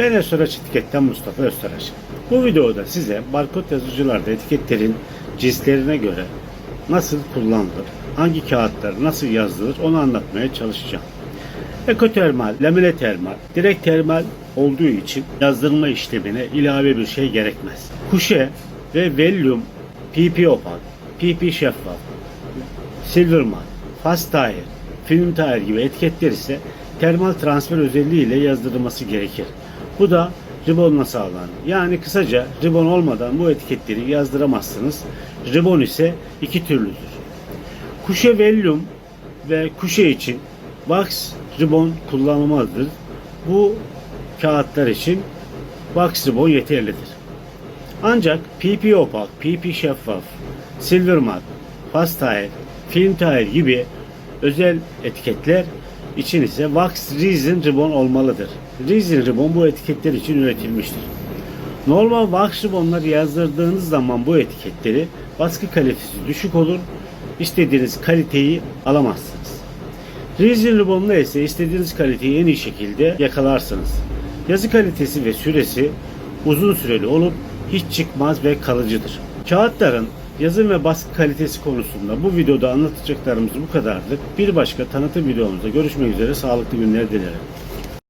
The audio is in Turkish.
Ben Öztaraç Etiket'ten Mustafa Öztaraç. Bu videoda size barkod yazıcılarda etiketlerin cinslerine göre nasıl kullanılır, hangi kağıtlar nasıl yazılır onu anlatmaya çalışacağım. Ekotermal, lamine termal, direkt termal olduğu için yazdırma işlemine ilave bir şey gerekmez. Kuşe ve Vellum PP opak, PP şeffaf, Silver mat, fast tire, film tire gibi etiketler ise termal transfer özelliği ile yazdırılması gerekir. Bu da ribonla sağlanır. Yani kısaca ribon olmadan bu etiketleri yazdıramazsınız. Ribon ise iki türlüdür. Kuşe vellum ve kuşe için wax ribon kullanılmalıdır. Bu kağıtlar için wax ribon yeterlidir. Ancak PP opak, PP şeffaf, silver mat, fast film tire gibi özel etiketler için ise wax resin ribbon olmalıdır. Resin ribbon bu etiketler için üretilmiştir. Normal wax ribbonları yazdırdığınız zaman bu etiketleri baskı kalitesi düşük olur, istediğiniz kaliteyi alamazsınız. Resin ribbonla ise istediğiniz kaliteyi en iyi şekilde yakalarsınız. Yazı kalitesi ve süresi uzun süreli olup hiç çıkmaz ve kalıcıdır. Kağıtların yazım ve baskı kalitesi konusunda bu videoda anlatacaklarımız bu kadardır. Bir başka tanıtım videomuzda görüşmek üzere sağlıklı günler dilerim.